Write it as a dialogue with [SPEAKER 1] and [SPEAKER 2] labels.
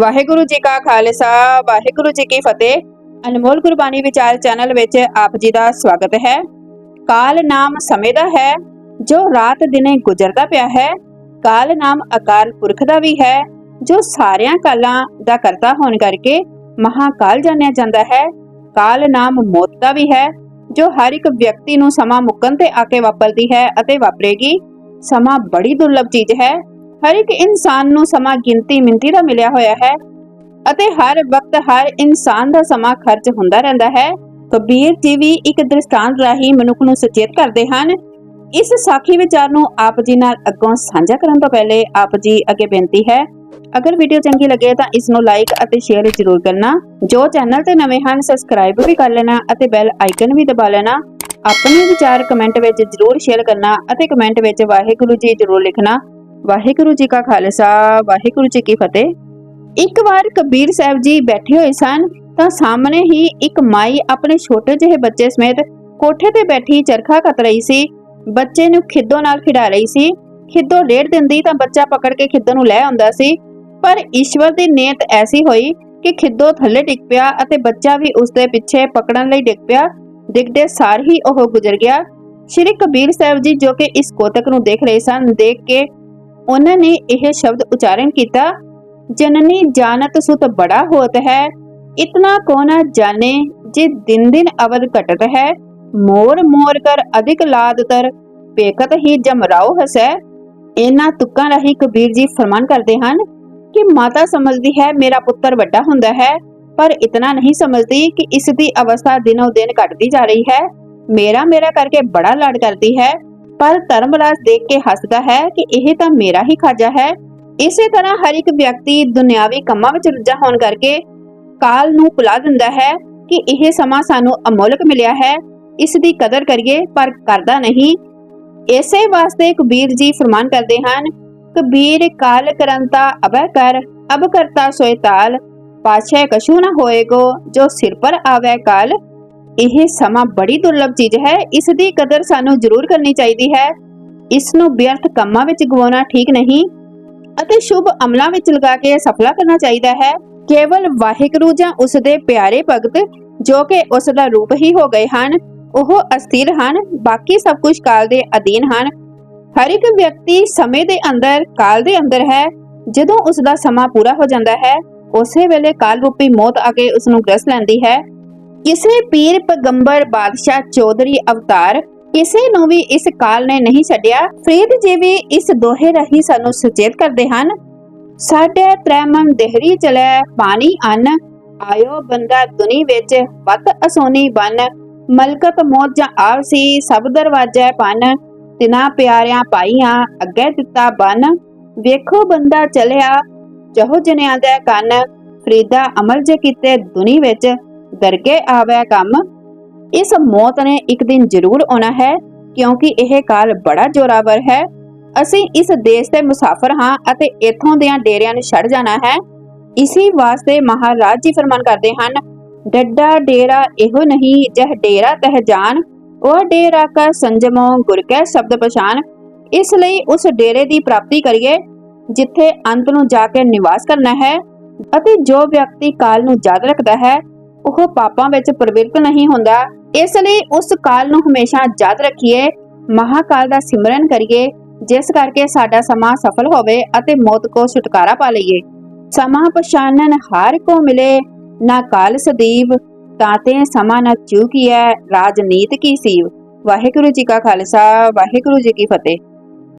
[SPEAKER 1] ਵਾਹਿਗੁਰੂ ਜੀ ਕਾ ਖਾਲਸਾ, ਵਾਹਿਗੁਰੂ ਜੀ ਕੀ ਫਤਿਹ। ਅਨਮੋਲ ਗੁਰਬਾਣੀ ਵਿਚਾਰ ਚੈਨਲ ਵਿੱਚ ਆਪ ਜੀ ਦਾ ਸਵਾਗਤ ਹੈ। ਕਾਲ ਨਾਮ ਸਮੇਂ ਦਾ ਹੈ, ਜੋ ਰਾਤ ਦਿਨੇ ਗੁਜ਼ਰਦਾ ਪਿਆ ਹੈ। ਕਾਲ ਨਾਮ ਅਕਾਲ ਪੁਰਖ ਦਾ ਵੀ ਹੈ, ਜੋ ਸਾਰਿਆਂ ਕਾਲਾਂ ਦਾ ਕਰਤਾ ਹੋਣ ਕਰਕੇ ਮਹਾਕਾਲ ਜਾਣਿਆ ਜਾਂਦਾ ਹੈ। ਕਾਲ ਨਾਮ ਮੌਤ ਦਾ ਵੀ ਹੈ, ਜੋ ਹਰ ਇੱਕ ਵਿਅਕਤੀ ਨੂੰ ਸਮਾਂ ਮੁੱਕਣ ਤੇ ਆ ਕੇ ਵਾਪਰਦੀ ਹੈ ਅਤੇ ਵਾਪਰੇਗੀ। ਸਮਾਂ ਬੜੀ ਦੁਰਲਭ ਚੀਜ਼ ਹੈ ਹਰ ਇੱਕ ਇਨਸਾਨ ਨੂੰ ਸਮਾਂ ਗਿਣਤੀ ਮਿੰਤੀ ਦਾ ਮਿਲਿਆ ਹੋਇਆ ਹੈ ਅਤੇ ਹਰ ਵਕਤ ਹਰ ਇਨਸਾਨ ਦਾ ਸਮਾਂ ਖਰਚ ਹੁੰਦਾ ਰਹਿੰਦਾ ਹੈ। ਕਬੀਰ ਜੀ ਵੀ ਇੱਕ ਦ੍ਰਿਸ਼ਟਾਂਤ ਰਾਹੀਂ ਮਨੁੱਖ ਨੂੰ ਸੁਚੇਤ ਕਰਦੇ ਹਨ। ਇਸ ਸਾਖੀ ਵਿਚਾਰ ਨੂੰ ਆਪ ਜੀ ਨਾਲ ਅੱਗੋਂ ਸਾਂਝਾ ਕਰਨ ਤੋਂ ਪਹਿਲੇ ਆਪ ਜੀ ਅੱਗੇ ਬੇਨਤੀ ਹੈ, ਅਗਰ ਵੀਡੀਓ ਚੰਗੀ ਲੱਗੇ ਤਾਂ ਇਸ ਨੂੰ ਲਾਈਕ ਅਤੇ ਸ਼ੇਅਰ ਜ਼ਰੂਰ ਕਰਨਾ। ਜੋ ਚੈਨਲ ਤੇ ਨਵੇਂ ਹਨ ਸਬਸਕ੍ਰਾਈਬ ਵੀ ਕਰ ਲੈਣਾ ਅਤੇ ਬੈਲ ਆਈਕਨ ਵੀ ਦਬਾ ਲੈਣਾ। ਆਪਣੇ ਵਿਚਾਰ ਕਮੈਂਟ ਵਿੱਚ ਜ਼ਰੂਰ ਸ਼ੇਅਰ ਕਰਨਾ ਅਤੇ ਕਮੈਂਟ ਵਿੱਚ ਵਾਹਿਗੁਰੂ ਜੀ ਜ਼ਰੂਰ ਲਿਖਣਾ। ਵਾਹਿਗੁਰੂ ਜੀ ਕਾ ਖਾਲਸਾ, ਵਾਹਿਗੁਰੂ ਜੀ ਕੀ ਫਤਿਹ। ਇੱਕ ਵਾਰ ਕਬੀਰ ਸਾਹਿਬ ਜੀ ਬੈਠੇ ਹੋਏ ਸਨ, ਤਾਂ ਸਾਹਮਣੇ ਹੀ ਇੱਕ ਮਾਈ ਆਪਣੇ ਛੋਟੇ ਜਿਹੇ ਬੱਚੇ ਸਮੇਤ ਕੋਠੇ ਤੇ ਬੈਠੀ ਚਰਖਾ ਕੱਤ ਰਹੀ ਸੀ। ਬੱਚੇ ਨੂੰ ਖਿੱਦੋ ਨਾਲ ਖਿਡਾ ਰਹੀ ਸੀ। ਖਿੱਦੋ ਲੇਟ ਦਿੰਦੀ ਤਾਂ ਬੱਚਾ ਪਕੜ ਕੇ ਖਿੱਦੋ ਨੂੰ ਲੈ ਆਉਂਦਾ ਸੀ। ਪਰ ਈਸ਼ਵਰ ਦੀ ਨੀਅਤ ਐਸੀ ਹੋਈ ਕਿ ਖਿੱਦੋ ਥੱਲੇ ਡਿੱਗ ਪਿਆ ਅਤੇ ਬੱਚਾ ਵੀ ਉਸ ਦੇ ਪਿੱਛੇ ਪਕੜਨ ਲਈ ਡਿੱਗ ਪਿਆ। ਡਿੱਗਦੇ ਸਾਰ ਹੀ ਉਹ ਗੁਜ਼ਰ ਗਿਆ। ਸ਼੍ਰੀ ਕਬੀਰ ਸਾਹਿਬ ਜੀ ਜੋ ਕਿ ਇਸ ਕੋਤਕ ਨੂੰ ਦੇਖ ਰਹੇ ਸਨ, ਦੇਖ ਕੇ ਉਹਨਾਂ ਨੇ ਇਹ ਸ਼ਬਦ ਉਚਾਰਨ ਕੀਤਾ, ਜਨਨੀ ਜਾਣਤ ਸੁਤ ਬੜਾ ਹੋਤ ਹੈ, ਇਤਨਾ ਕੋ ਜਾਣੇ ਜੇ ਦਿਨ ਦਿਨ ਅਵਦ ਘਟਤ ਹੈ, ਮੋਰ ਮੋਰ ਕਰ ਅਧਿਕ ਲਾਦ ਤਰ ਪੇਕਤ ਹੀ ਜਮਰਾਓ ਹਸੈ। ਇਹਨਾਂ ਤੁਕਾਂ ਰਾਹੀਂ ਕਬੀਰ ਜੀ ਫਰਮਾਨ ਕਰਦੇ ਹਨ ਕਿ ਮਾਤਾ ਸਮਝਦੀ ਹੈ ਮੇਰਾ ਪੁੱਤਰ ਵੱਡਾ ਹੁੰਦਾ ਹੈ, ਪਰ ਇਤਨਾ ਨਹੀਂ ਸਮਝਦੀ ਕਿ ਇਸ ਦੀ ਅਵਸਥਾ ਦਿਨੋਂ ਦਿਨ ਘਟਦੀ ਜਾ ਰਹੀ ਹੈ। ਮੇਰਾ ਮੇਰਾ ਕਰਕੇ ਬੜਾ ਲੜ ਕਰਦੀ ਹੈ। ਪਰ ਧਰਮਰਾਜ ਦੇਖ ਕੇ ਹੱਸਦਾ ਹੈ ਕਿ ਇਹ ਤਾਂ ਮੇਰਾ ਹੀ ਖਾਜਾ ਹੈ। ਇਸੇ ਤਰ੍ਹਾਂ ਹਰ ਇੱਕ ਵਿਅਕਤੀ ਦੁਨਿਆਵੀ ਕੰਮਾਂ ਵਿੱਚ ਰੁੱਝਾ ਹੋਣ ਕਰਕੇ ਕਾਲ ਨੂੰ ਭੁਲਾ ਦਿੰਦਾ ਹੈ ਕਿ ਇਹ ਸਮਾਂ ਸਾਨੂੰ ਅਮੋਲਕ ਮਿਲਿਆ ਹੈ। ਇਸ ਦੀ ਕਦਰ ਕਰੀਏ, ਪਰ ਕਰਦਾ ਨਹੀਂ। ਇਸੇ ਵਾਸਤੇ ਕਬੀਰ ਜੀ ਫਰਮਾਨ ਕਰਦੇ ਹਨ, ਕਬੀਰ ਕਾਲ ਕਰੰਤਾ ਅਬੈ ਕਰ, ਅਬ ਕਰਤਾ ਸੋਇ ਤਾਲ, ਪਾਛੈ ਕਸ਼ੂ ਨਾ ਹੋਏਗੋ ਜੋ ਸਿਰ ਪਰ ਆਵੇ ਕਾਲ। ਇਹ ਸਮਾਂ ਬੜੀ ਦੁਰਲਭ ਚੀਜ਼ ਹੈ। ਇਸ ਦੀ ਕਦਰ ਸਾਨੂੰ ਜ਼ਰੂਰ ਕਰਨੀ ਚਾਹੀਦੀ ਹੈ। ਇਸ ਨੂੰ ਵਿਅਰਥ ਕੰਮਾਂ ਵਿੱਚ ਗਵਾਉਣਾ ਠੀਕ ਨਹੀਂ ਅਤੇ ਸ਼ੁਭ ਅਮਲਾਂ ਵਿੱਚ ਲਗਾ ਕੇ ਸਫਲਾ ਕਰਨਾ ਚਾਹੀਦਾ ਹੈ। ਕੇਵਲ ਵਾਹਿਗੁਰੂ ਜਾਂ ਉਸ ਦੇ ਪਿਆਰੇ ਭਗਤ ਜੋ ਕਿ ਉਸ ਦਾ ਰੂਪ ਹੀ ਹੋ ਗਏ ਹਨ, ਉਹ ਅਸਥਿਰ ਹਨ, ਬਾਕੀ ਸਭ ਕੁਝ ਕਾਲ ਦੇ ਅਧੀਨ ਹਨ। ਹਰ ਇੱਕ ਵਿਅਕਤੀ ਸਮੇਂ ਦੇ ਅੰਦਰ ਕਾਲ ਦੇ ਅੰਦਰ ਹੈ। ਜਦੋਂ ਉਸ ਦਾ ਸਮਾਂ ਪੂਰਾ ਹੋ ਜਾਂਦਾ ਹੈ, ਉਸੇ ਵੇਲੇ ਕਾਲ ਰੂਪੀ ਮੌਤ ਆ ਕੇ ਉਸ ਨੂੰ ਗ੍ਰਸ ਲੈਂਦੀ ਹੈ। ਕਿਸੇ ਪੀਰ ਪੈਗੰਬਰ ਬਾਦਸ਼ਾਹ ਚੌਧਰੀ ਅਵਤਾਰ ਕਿਸੇ ਨੂੰ ਵੀ ਇਸ ਕਾਲ ਨੇ ਨਹੀਂ ਛੱਡਿਆ ਫਰੀਦ ਜੀ ਵੀ ਇਸ ਦੋਹੇ ਰਹੀ ਸਾਨੂੰ ਸੁਚੇਤ ਕਰਦੇ ਹਨ, ਸਾਡੇ ਤ੍ਰੈਮਨ ਦੇਹਰੀ ਚਲੇ ਪਾਣੀ ਅੰਨ, ਆਇਓ ਬੰਦਾ ਦੁਨੀ ਵਿੱਚ ਵਤ ਅਸੋਨੀ ਬਨ, ਮਲਕਤ ਮੌਤ ਜਾਂ ਆਵਸੀ ਸਭ ਦਰਵਾਜੇ ਪਨ, ਤਿਨਾ ਪਿਆਰਿਆਂ ਪਾਈਆਂ ਅੱਗੇ ਦਿੱਤਾ ਬਨ, ਵੇਖੋ ਬੰਦਾ ਚਲਿਆ, ਜਹੋ ਜਨਿਆਂ ਦੇ ਕੰਨ, ਫਰੀਦਾ ਅਮਲ ਜੇ ਕੀਤੇ ਦੁਨੀ ਵਿੱਚ ਦਰਗੇ ਆਵੇ ਕੰਮ। ਇਸ ਮੌਤ ਨੇ ਇੱਕ ਦਿਨ ਜ਼ਰੂਰ ਆਉਣਾ ਹੈ, ਕਿਉਂਕਿ ਇਹ ਕਾਲ ਬੜਾ ਜ਼ੋਰਾਵਰ ਹੈ। ਅਸੀਂ ਇਸ ਦੇਸ਼ ਦੇ ਮੁਸਾਫਰ ਹਾਂ ਅਤੇ ਇੱਥੋਂ ਦੇ ਡੇਰਿਆਂ ਨੂੰ ਛੱਡ ਜਾਣਾ ਹੈ। ਇਸੇ ਵਾਸਤੇ ਮਹਾਰਾਜ ਜੀ ਫਰਮਾਨ ਕਰਦੇ ਹਨ, ਡੱਡਾ ਡੇਰਾ ਇਹੋ ਨਹੀਂ, ਜਹ ਡੇਰਾ ਤਹ ਜਾਨ। ਉਹ ਡੇਰਾ ਕਾ ਸੰਜਮੋ ਗੁਰ ਕੈ ਸ਼ਬਦ ਪਛਾਨ। ਇਸ ਲਈ ਉਸ ਡੇਰੇ ਦੀ ਪ੍ਰਾਪਤੀ ਕਰੀਏ, ਜਿੱਥੇ ਅੰਤ ਨੂੰ ਜਾ ਕੇ ਨਿਵਾਸ ਕਰਨਾ ਹੈ ਅਤੇ ਜੋ ਵਿਅਕਤੀ ਕਾਲ ਨੂੰ ਯਾਦ ਰੱਖਦਾ ਹੈ ਉਹ ਪਾਪਾਂ ਵਿੱਚ ਪ੍ਰਵਿਰਤ ਨਹੀਂ ਹੁੰਦਾ। ਇਸ ਲਈ ਉਸ ਕਾਲ ਨੂੰ ਹਮੇਸ਼ਾ ਯਾਦ ਰੱਖੀਏ। ਮਹਾਕਾਲ ਦਾ ਸਿਮਰਨ ਕਰੀਏ, ਜਿਸ ਕਰਕੇ ਸਾਡਾ ਸਮਾਂ ਸਫਲ ਹੋਵੇ ਅਤੇ ਮੌਤ ਕੋ ਛੁਟਕਾਰਾ ਪਾ ਲਈਏ। ਸਮਾਂ ਪਛਾਨਨ ਹਾਰ ਕੋ ਮਿਲੇ, ਨਾ ਕਾਲ ਸਦੀਵ ਤਾਤੇ ਸਮਾਂ ਨਾ ਚੂਕੀਐ, ਰਾਜਨੀਤ ਕੀ ਸੀਵ। ਵਾਹਿਗੁਰੂ ਜੀ ਕਾ ਖਾਲਸਾ, ਵਾਹਿਗੁਰੂ ਜੀ ਕੀ ਫਤਿਹ।